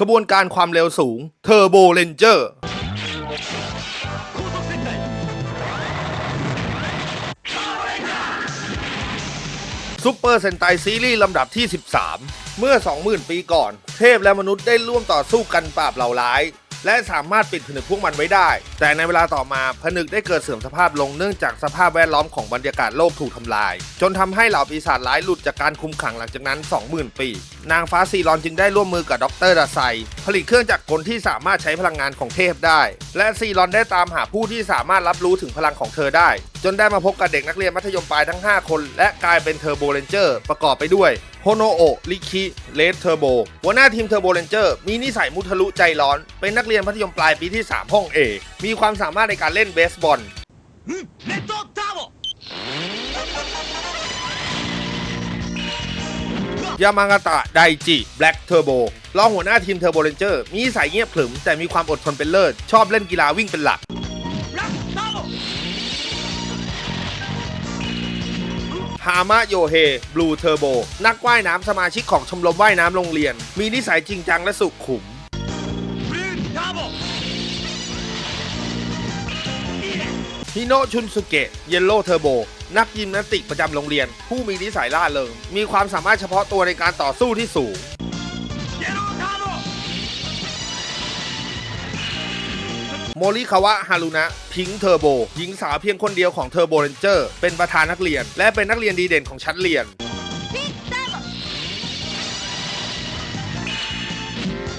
ขบวนการความเร็วสูงเทอร์โบเรนเจอร์ซูเปอร์เซนไตซีรีส์ลำดับที่ 13 เมื่อ 20,000 ปีก่อน เทพและมนุษย์ได้ร่วมต่อสู้กันปราบเหล่าร้าย และสามารถปิดผนึกพวกมันไว้ได้ แต่ในเวลาต่อมาผนึกได้เกิดเสื่อมสภาพลงเนื่องจากสภาพแวดล้อมของบรรยากาศโลกถูกทำลาย จนทำให้เหล่าปีศาจร้ายหลุดจากการคุมขังหลังจากนั้น 20,000 ปี นางฟ้าซีรอนจึงได้ร่วมมือกับดรดาไซ ผลิตเครื่องจักรกลที่สามารถใช้พลังงานของเทพได้ และซีรอนได้ตามหาผู้ที่สามารถรับรู้ถึงพลังของเธอได้ จนได้มาพบกับเด็กนักเรียนมัธยมปลายทั้ง 5 คน และกลายเป็นเทอร์โบเ n นเจอร์ประกอบไปด้วยโฮโนโอะลิคิเลสเทอร์โบหัวหน้าทีมเทอร์โบเ n นเจอร์มีนิสัยมุทะลุใจร้อน เป็นนักเรียนมัธยมปลายปีที่ 3 ห้อง A มีความสามารถในการเล่นเบสบอล ยามากาตะไดจิแบล็กเทอร์โบรองหัวหน้าทีมเทอร์โบเรนเจอร์มีสายเงียบขรึมแต่มีความอดทนเป็นเลิศ ชอบเล่นกีฬาวิ่งเป็นหลัก ฮามาโยเฮบลูเทอร์โบนักว่ายน้ำสมาชิกของชมรมว่ายน้ำโรงเรียน มีนิสัยจริงจังและสุขุม ฮิโนชุนสุเกะเยลโล่เทอร์โบ นักยิมนาสติกประจำโรงเรียน ผู้มีนิสัยล่าเริงมีความสามารถเฉพาะตัวในการต่อสู้ที่สูง โมริคาวะฮารุนะ พิงเทอร์โบ หญิงสาวเพียงคนเดียวของเทอร์โบเรนเจอร์ เป็นประธานนักเรียน และเป็นนักเรียนดีเด่นของชั้นเรียน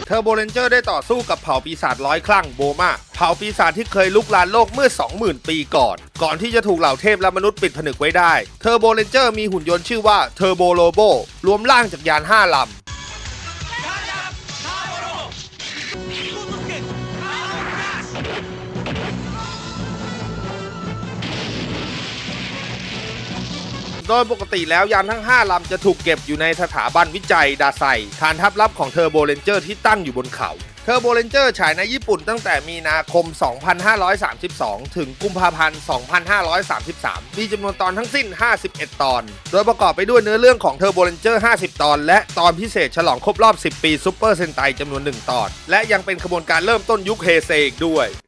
เทอร์โบเรนเจอร์ได้ต่อสู้กับเผ่าปีศาจร้อยคลั่งโบมาเผ่าปีศาจที่เคยลุกลานโลกเมื่อ 20,000 ปีก่อน ก่อนที่จะถูกเหล่าเทพและมนุษย์ปิดผนึกไว้ได้ เทอร์โบเรนเจอร์มีหุ่นยนต์ชื่อว่าเทอร์โบโลโบรวมร่างจากยาน5ลำ โดยปกติแล้วยานทั้ง 5 ลำจะถูกเก็บอยู่ในสถาบันวิจัยดาไซฐานทัพลับของเทอร์โบเรนเจอร์ที่ตั้งอยู่บนเขาเทอร์โบเรนเจอร์ฉายในญี่ปุ่นตั้งแต่มีนาคม 2532 ถึงกุมภาพันธ์ 2533 มีจำนวนตอนทั้งสิ้น 51 ตอน โดยประกอบไปด้วยเนื้อเรื่องของเทอร์โบเรนเจอร์ 50 ตอน และตอนพิเศษฉลองครบรอบ 10 ปีซูเปอร์เซนไตจำนวน 1 ตอน และยังเป็นขบวนการเริ่มต้นยุคเฮเซอีกด้วย